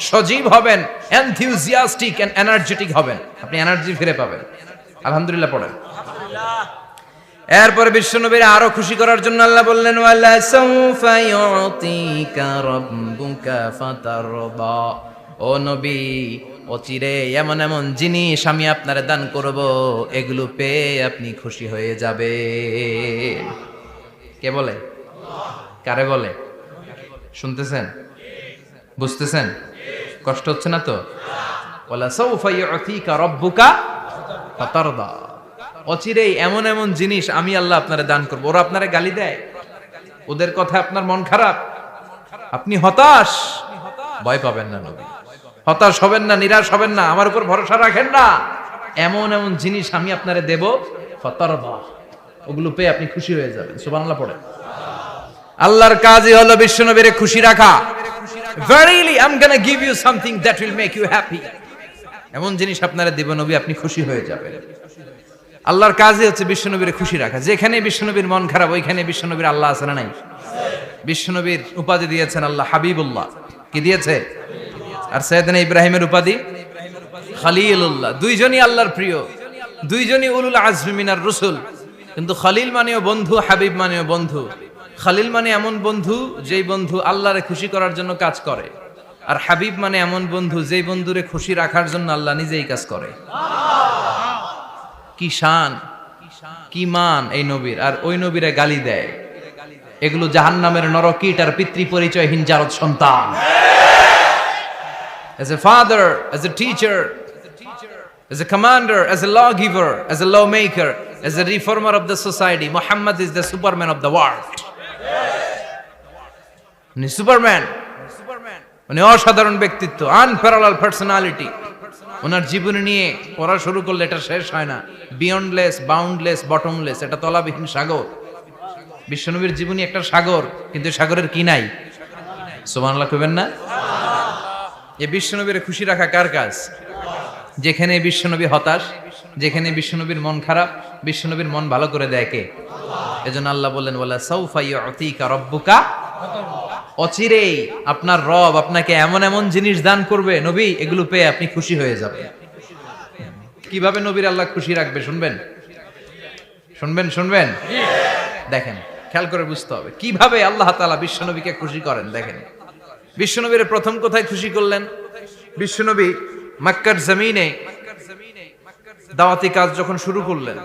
সজীব হবেন enthusiastic and energetic হবেন। আপনি এনার্জি ফিরে পাবেন। আলহামদুলিল্লাহ পড়েন। এরপরে বিশ্বনবীর আরও খুশি করার জন্য আল্লাহ বললেন ওয়ালা সাউফা ইউতিকা রাব্বুকা ফাতারদা। ও নবী অচিরে এমন এমন জিনিস আমি আপনারে দান করব এগুলো পেয়ে আপনি খুশি হয়ে যাবে কে বলে? কারে বলে? শুনতেছেন? বুঝতেছেন? কষ্ট হচ্ছে না তো? অচিরেই এমন এমন জিনিস আমি আল্লাহ আপনারে দান ওরা আপনারে গালি দেয়। ওদের কথা আপনার মন খারাপ। আপনি হতাশ। ভয় পাবেন না নবী। হতাশ হবেন না, নিরাশ হবেন না। আমার উপর ভরসা রাখেন না। এমন এমন জিনিস আমি আপনারে দেব। ফতরবা ওগুলো পেয়ে আপনি খুশি হয়ে যাবেন। পড়ে। আল্লাহর কাজই হলো বিশ্বনবীরে খুশি রাখা। Verily I am gonna give you something that will make you happy এমন জিনিস আপনারা দেব নবী, আপনি খুশি হয়ে যাবেন। আল্লাহর কাজই হচ্ছে বিশ্বনবীর খুশি রাখা। যেখানে বিশ্বনবীর মন খারাপ, ওইখানে বিশ্বনবীর আল্লাহ আছে না নাই? বিশ্বনবীর উপাধি দিয়েছেন আল্লাহ হাবিবুল্লাহ। কি দিয়েছে? আর সৈয়দনা ইব্রাহিমের উপাধি? খালিলুল্লাহ। দুইজনই আল্লাহর প্রিয়। দুইজনই উলুল আজমি মিনার রসুল। কিন্তু খালিল মানেও বন্ধু, হাবিব মানেও বন্ধু। খালিল মানে এমন বন্ধু যেই বন্ধু আল্লাহরে খুশি করার জন্য কাজ করে। আর হাবিব মানে এমন বন্ধু যেই বন্ধুরে খুশি রাখার জন্য আল্লাহ নিজেই কাজ করে। কি শান, কি মান এই নবীর। আর ওই নবীরে গালি দেয়। এগুলো জাহান্নামের নরকিট আর পিতৃ পরিচয়হীন জারদ সন্তান। As a father, as a teacher, as a commander, as a lawgiver, as a lawmaker, as a reformer of the society, muhammad is the superman of the world উনি সুপারম্যান। উনি অসাধারণ ব্যক্তিত্ব, আনপ্যারালাল পার্সোনালিটি। ওনার জীবনী নিয়ে পড়া শুরু করলে এটা শেষ হয় না। বিয়ন্ডলেস বাউন্ডলেস বটমলেস এটা তলাবিহীন সাগর। বিশ্বনবীর জীবনী একটা সাগর, কিন্তু সাগরের কি নাই? সুবহানাল্লাহ কইবেন না? এ বিশ্বনবীর খুশি রাখা কার কাজ? যেখানে বিশ্বনবী হতাশ, যেখানে বিশ্বনবীর মন খারাপ, বিশ্বনবীর মন ভালো করে দেয় কে? এজন্য আল্লাহ বললেন, ওয়ালা সাউফা ইউতিকা রব্বুকা অচিরেই আপনার রব আপনাকে এমন এমন জিনিস দান করবে, নবী, এগুলো পেয়ে আপনি খুশি হয়ে যাবেন। কীভাবে নবীর আল্লাহ খুশি রাখবে, শুনবেন? শুনবেন শুনবেন? দেখেন, খেয়াল করে বুঝতে হবে। কীভাবে আল্লাহ তাআলা বিশ্বনবীকে খুশি করেন, দেখেন। বিশ্বনবীর প্রথম কোথায় খুশি করলেন? বিশ্বনবী মাক্কার জমিনে দাওয়াতি কাজ যখন শুরু করলেন,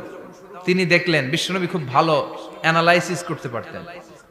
তিনি দেখলেন বিশ্বনবী খুব ভালো অ্যানালাইসিস করতে পারতেন।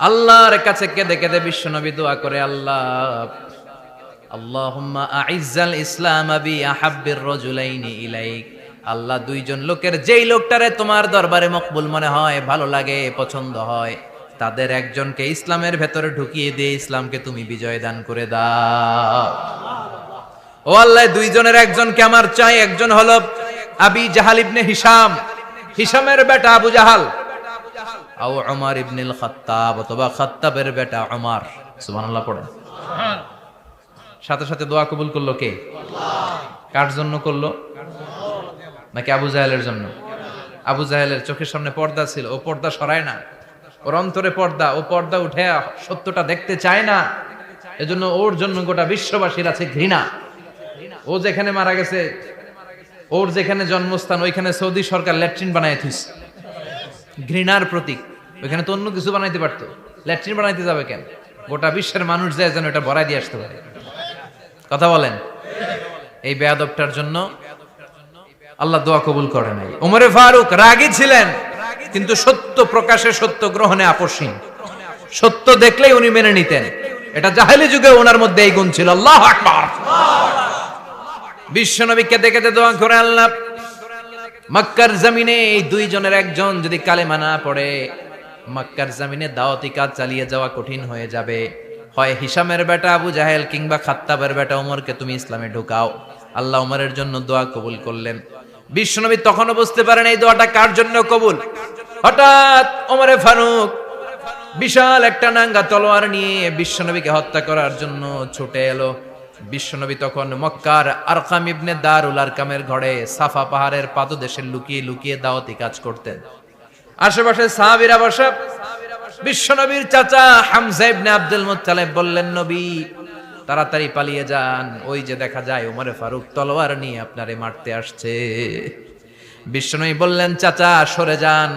আল্লাহর কাছে কেঁদে কেঁদে বিশ্বনবী দোয়া করে, আল্লাহ, আল্লাহুম্মা ইসলাম আবি আহাব্বির রাজুলাইনি ইলাইক। আল্লাহ দুইজন লোকের যেই লোকটারে তোমার দরবারে মকবুল মনে হয়, ভালো লাগে, পছন্দ হয়, তাদের একজনকে ইসলামের ভেতরে ঢুকিয়ে দিয়ে ইসলামকে তুমি বিজয় দান করে দাও। ও আল্লাহ, দুইজনের একজনকে আমার চাই, একজন হলো আবি জাহাল ইবনে হিসাম হিসামের বেটা আবু জাহাল। আও উমর ইবনুল খাত্তাব অথবা খাত্তাবের বেটা উমর। সুবহানাল্লাহ, পড়েন। সাথে সাথে দোয়া কবুল করল কে? কার জন্য করল? নাকি আবু জাহেলের জন্য? আবু জাহেলের চোখের সামনে পর্দা ছিল, ও পর্দা সরায় না। ওর অন্তরে পর্দা, ও পর্দা উঠে সত্যটা দেখতে চায় না। এজন্য ওর জন্য গোটা বিশ্ববাসীর আছে ঘৃণা। ও যেখানে মারা গেছে, ওর যেখানে জন্মস্থান, ওইখানে সৌদি সরকার ল্যাট্রিন বানায় থুস ঘৃণার প্রতীক। ওইখানে তো অন্য কিছু বানাইতে পারতো। ল্যাট্রিন বানাইতে যাবে কেন? গোটা বিশ্বের মানুষ যায় যেন এটা ভরাই দিয়ে আসতে পারে। কথা বলেন? এই বেয়াদবটার জন্য আল্লাহ দোয়া কবুল করে নাই। ওমরে ফারুক রাগী ছিলেন, কিন্তু সত্য প্রকাশে, সত্য গ্রহণে আপসীন সত্য দেখলেই উনি মেনে নিতেন। এটা জাহেলি যুগে ওনার মধ্যে এই গুণ ছিল। আল্লাহ আকবার। বিশ্বনবী কেঁদে কেঁদে দোয়া করে আল্লাহ মক্কার জমিনে এই দুইজনের একজন যদি কালেমা না পড়ে, মক্কার জমিনে দাওয়াতি কাজ চালিয়ে যাওয়া কঠিন হয়ে যাবে। হয় হিসামের বেটা আবু জাহেল কিংবা খাত্তাবের বেটা ওমরকে তুমি ইসলামে ঢুকাও। আল্লাহ ওমরের জন্য দোয়া কবুল করলেন। বিশ্বনবী তখনও বুঝতে পারেন এই দোয়াটা কার জন্য কবুল? হঠাৎ ওমরে ফারুক বিশাল একটা নাঙ্গা তলোয়ার নিয়ে বিশ্বনবীকে হত্যা করার জন্য ছুটে এলো। বিশ্বনবী তখন মক্কার আরকাম ইবনে দারুল আরকামের ঘরে সাফা পাহাড়ের পাদদেশে লুকিয়ে লুকিয়ে দাওয়াতি কাজ করতেন। আশেপাশে সাহাবীরা বসা বিশ্বনবীর চাচা হামজা ইবনে আব্দুল মুত্তালিব বললেন, নবী, তাড়াতাড়ি পালিয়ে যান। ওই যে দেখা যায় ওমরে ফারুক তলোয়ার নিয়ে আপনারে মারতে আসছে। বিশ্বনবী বললেন, চাচা, সরে যান।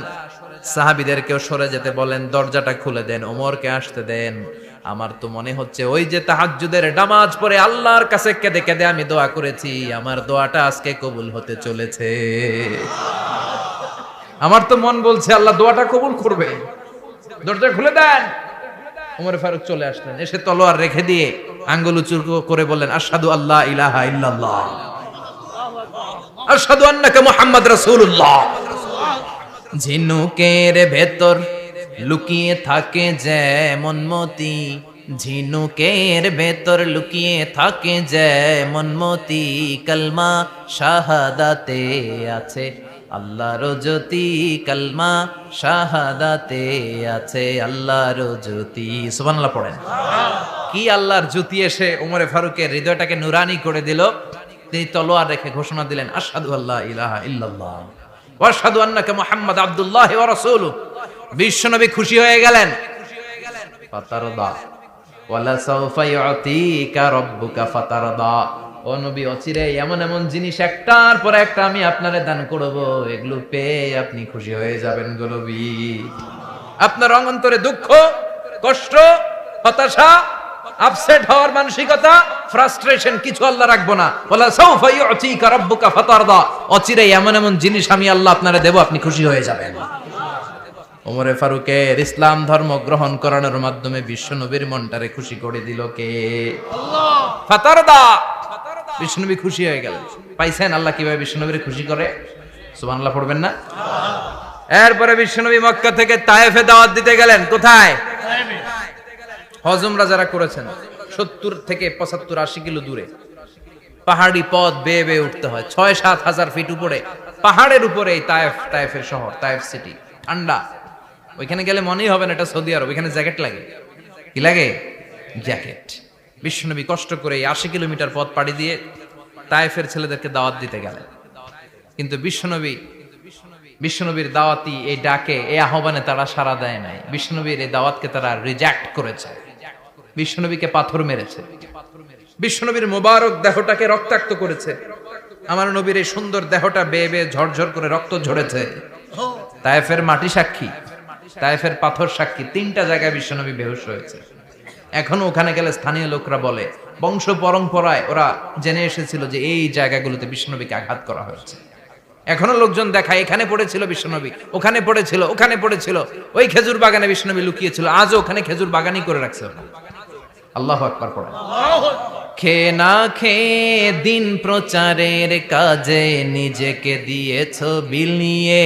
সাহাবিদেরকেও সরে যেতে বলেন, দরজাটা খুলে দেন, ওমরকে আসতে দেন। আমার তো মনে হচ্ছে ওই যে তাহাজ্জুদের নামাজ পড়ে আল্লাহর কাছে কেঁদে কেঁদে আমি দোয়া করেছি, আমার দোয়াটা আজকে কবুল হতে চলেছে। আমার তো মন বলছে, আল্লাহ দোয়াটা কবুল করবে। দরজা খুলে দেন। ওমর ফারুক চলে আসলেন, এসে তলোয়ার রেখে দিয়ে আঙ্গুল উচুর করে বললেন আসাদু আল্লাহ ইলাহা ইল্লাল্লাহ। আশহাদু আন্নাকা মুহাম্মদ রাসূলুল্লাহ। ঝিনুকের ভেতর লুকিয়ে থাকে যেমন মতি, ঝিনুকের ভেতর লুকিয়ে থাকে যেমন মতি। কলমা শাহাদাতে আছে, আল্লাহর জ্যোতি। কলমা শাহাদাতে আছে, আল্লাহর জ্যোতি। সুবহানাল্লাহ পড়েন। কি আল্লাহর জ্যোতি এসে ওমরে ফারুকের হৃদয়টাকে নুরানি করে দিল? তিনি তলোয়ার রেখে ঘোষণা দিলেন, আশহাদু আল্লাহ ইলাহা ইল্লাল্লাহ ওয়াশহাদু আন্নাকা মুহাম্মদ আব্দুল্লাহ ওয়া রাসূলু বিশ্বনবী খুশি হয়ে গেলেন। এমন এমন জিনিস একটার পর একটা আমি আপনারে দান করব এগুলো পেয়ে আপনি খুশি হয়ে যাবেন আপনার অন্তরে দুঃখ কষ্ট হতাশা আপসেট হওয়ার মানসিকতা ফ্রাস্ট্রেশন কিছু আল্লাহ রাখব না। বলা সাউফা ইউতিকা রাব্বুকা ফাতারদা। অচিরে এমন এমন জিনিস আমি আল্লাহ আপনারে দেব আপনি খুশি হয়ে যাবেন। ওমরে ফারুকের ইসলাম ধর্ম গ্রহণ করানোর মাধ্যমে বিশ্বনবীর মনটারে খুশি করে দিল কে? ফাতারদা। খুশি হয়ে গেলেন। পাইছেন আল্লাহ কীভাবে বিশ্বনবীর খুশি করে? সুবহানাল্লাহ পড়বেন না? এরপরে বিশ্বনবী মক্কা থেকে তায়েফে দাওয়াত দিতে গেলেন। কোথায়? হজমরা যারা করেছেন, সত্তর থেকে পঁচাত্তর আশি কিলো দূরে। পাহাড়ি পথ বেয়ে বেয়ে উঠতে হয়। ছয় সাত হাজার ফিট উপরে, পাহাড়ের উপরে এই তায়েফ, তায়েফের শহর, তায়েফ সিটি ঠান্ডা। ওইখানে গেলে মনেই হবে না এটা সৌদি আরব, ওইখানে জ্যাকেট লাগে। কি লাগে? জ্যাকেট। বিশ্বনবী কষ্ট করে আশি কিলোমিটার পথ পাড়ি দিয়ে তায়েফের ছেলেদেরকে দাওয়াত দিতে গেলেন। কিন্তু বিশ্বনবী, বিশ্বনবীর দাওয়াতি এই ডাকে, এই আহ্বানে তারা সাড়া দেয় নাই। বিশ্বনবীর এই দাওয়াতকে তারা রিজেক্ট করেছে। বিশ্বনবীকে পাথর মেরেছে। বিশ্বনবীর মোবারক দেহটাকে রক্তাক্ত করেছে। আমার নবীর এই সুন্দর দেহটা বেয়ে বেয়ে ঝরঝর করে রক্ত ঝরেছে। তায়েফের মাটি সাক্ষী। তায়েফের পাথর সাক্ষী তিনটা জায়গায় বিশ্বনবী বেহুশ হয়েছে। এখনও ওখানে গেলে স্থানীয় লোকরা বলে, বংশ পরম্পরায় ওরা জেনে এসেছিল যে এই জায়গাগুলোতে বিশ্বনবীকে আঘাত করা হয়েছে। এখনও লোকজন দেখায়, এখানে পড়েছিল বিশ্বনবী, ওখানে পড়েছিল ওখানে পড়েছিল। ওই খেজুর বাগানে বিশ্বনবী লুকিয়েছিল, আজও ওখানে খেজুর বাগানই করে রাখছে। আল্লাহ আকবার পড়ে খে না খে দিন প্রচারের কাজে নিজেকে দিয়েছ বিলিয়ে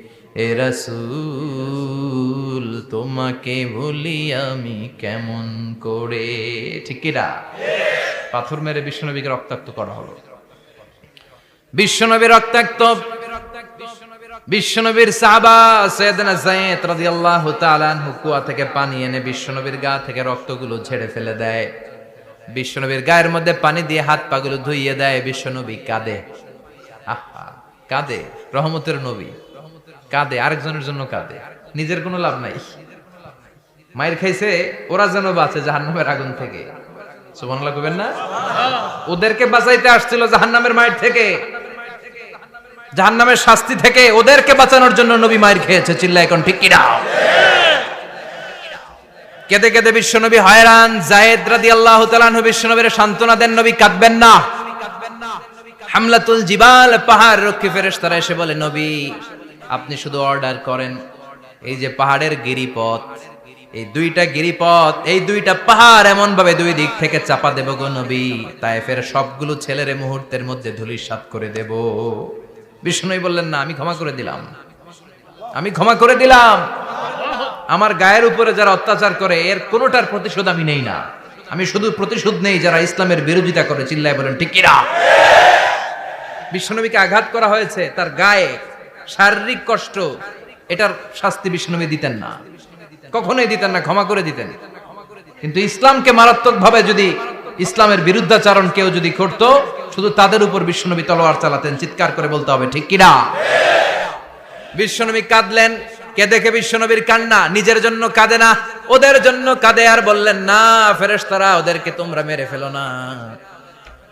এ রাসূল, তোমাকে বলি আমি কেমন করে? ঠিক পাথর মেরে বিশ্বনবীকে রক্তাক্ত করা হলো। বিশ্বনবী রক্তাক্ত। বিশ্বনবীর সাহাবা সৈয়দনা যায়েদ রাদিয়াল্লাহু তাআলা আনহু থেকে পানি এনে বিশ্বনবীর গা থেকে রক্তগুলো ঝেড়ে ফেলে দেয়। বিশ্বনবীর গায়ের মধ্যে পানি দিয়ে হাত পাগুলো ধুইয়ে দেয়। বিশ্বনবী কাঁদে। আহা, কাঁদে। রহমতের নবী। কাঁদে, আরেকজনের জন্য কাঁদে। নিজের কোনো লাভ নাই। মায়ের খাইছে, ওরা যেন বাঁচে জাহান্নামের আগুন থেকে। না? ওদেরকে বাঁচাইতে আসছিল মায়ের থেকে। শাস্তি থেকে ওদেরকে বাঁচানোর জন্য নবী মায়ের খেয়েছে চিল্লা এখন ঠিক কেঁদে কেঁদে বিশ্বনবী হয়রান। জায়েদ রাদিয়াল্লাহু তাআলা সান্ত্বনা দেন, নবী কাঁদবেন না। হামলাতুল জিবাল, পাহাড় রক্ষী ফেরেশতারা এসে বলে, নবী আপনি শুধু অর্ডার করেন। এই যে পাহাড়ের গিরিপথ, এই দুইটা গিরিপথ, এই দুইটা পাহাড় এমন ভাবে দুই দিক থেকে চাপা দেব গো নবী। তায়েফের সবগুলো ছেলের মুহূর্তের মধ্যে ধুলিসাৎ করে দেব। বিষ্ণুই বললেন, না, আমি ক্ষমা করে দিলাম। আমি ক্ষমা করে দিলাম। আমার গায়ের উপরে যারা অত্যাচার করে, এর কোনোটার প্রতিশোধ আমি নেই না। আমি শুধু প্রতিশোধ নেই যারা ইসলামের বিরোধিতা করে। চিল্লায় বলেন, ঠিক কিনা বিশ্বনবীকে আঘাত করা হয়েছে, তার গায়ে শারীরিক কষ্ট, এটার শাস্তি বিশ্বনবী দিতেন না। কখনোই দিতেন না, ক্ষমা করে দিতেন। কিন্তু ইসলামকে মারাত্মকভাবে যদি ইসলামের বিরুদ্ধাচারণ কেউ যদি করতো, শুধু তাদের উপর বিশ্বনবী তলোয়ার চালাতেন, চিৎকার করে বলতে হবে, ঠিক কিনা? বিশ্বনবী কাঁদলেন কে দেখে বিশ্বনবীর কান্না, নিজের জন্য কাঁদে না, ওদের জন্য কাঁদে আর বললেন, না, ফেরেশতারা, ওদেরকে তোমরা মেরে ফেলো না।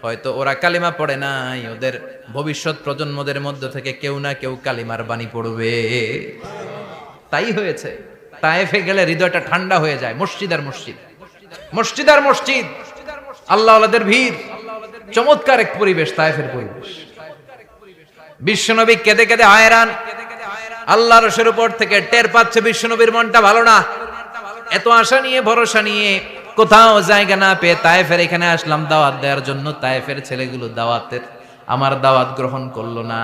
হয়তো ওরা কালিমা পড়ে নাই, ওদের ভবিষ্যৎ প্রজন্মদের মধ্য থেকে কেউ না কেউ কালিমার বাণী পড়বে। তাই হয়েছে। তায়েফে গেলে হৃদয়টা ঠান্ডা হয়ে যায়, মসজিদ আর মসজিদ। মসজিদ আর মসজিদ। আল্লাহ ভিড়। চমৎকার এক পরিবেশ, তায়েফের পরিবেশ। বিশ্বনবী কেঁদে কেঁদে হায়রান। আল্লাহ রসের উপর থেকে টের পাচ্ছে বিশ্বনবীর মনটা ভালো না। এত আশা নিয়ে, ভরসা নিয়ে কোথাও জায়গা না পেয়ে তায়েফের এখানে আসলাম দাওয়াত দেওয়ার জন্য। তায়েফের ছেলেগুলো দাওয়াতের আমার দাওয়াত গ্রহণ করল না।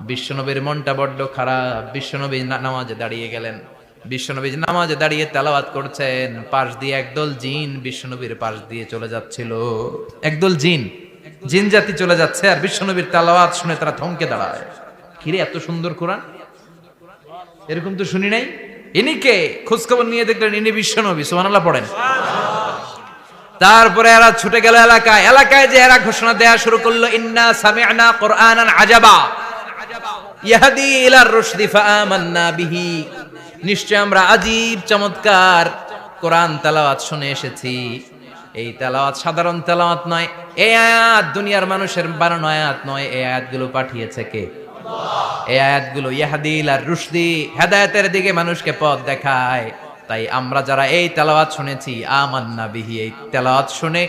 বিশ্বনবীর মনটা বড্ড খারাপ। বিশ্বনবী নামাজে দাঁড়িয়ে গেলেন। বিশ্বনবী নামাজে দাঁড়িয়ে তেলাওয়াত করছেন। পাশ দিয়ে একদল জিন বিশ্বনবীর পাশ দিয়ে চলে যাচ্ছিল। একদল জিন। জিন জাতি চলে যাচ্ছে আর বিশ্বনবীর তেলাওয়াত শুনে তারা থমকে দাঁড়ায়। কিরে, এত সুন্দর কোরআন? এরকম তো শুনি নাই? ইনি কে? খোঁজখবর নিয়ে দেখলেন ইনি বিশ্বনবী। সুবহানাল্লাহ পড়েন। তারপরে এরা ছুটে গেল এলাকায়। এলাকায় যে এরা ঘোষণা দেয়া শুরু করল, ইন্না সামি'না কুরআনান আজাবা। ইয়াহদি ইলার রুশদি ফাআমান্না বিহি। নিশ্চয় আমরা আজীব চমৎকার কোরআন তেলাওয়াত শুনে এসেছি। এই তেলাওয়াত সাধারণ তেলাওয়াত নয়, এই আয়াত দুনিয়ার মানুষের বানানো আয়াত নয়। এই আয়াতগুলো পাঠিয়েছে কে? এই আয়াতগুলো ইয়াহাদিল আর রুশদি হেদায়েতের দিকে মানুষকে পথ দেখায়। তাই আমরা যারা এই তেলাওয়াত শুনেছি আমান্না বিহি এই তেলাওয়াত শুনে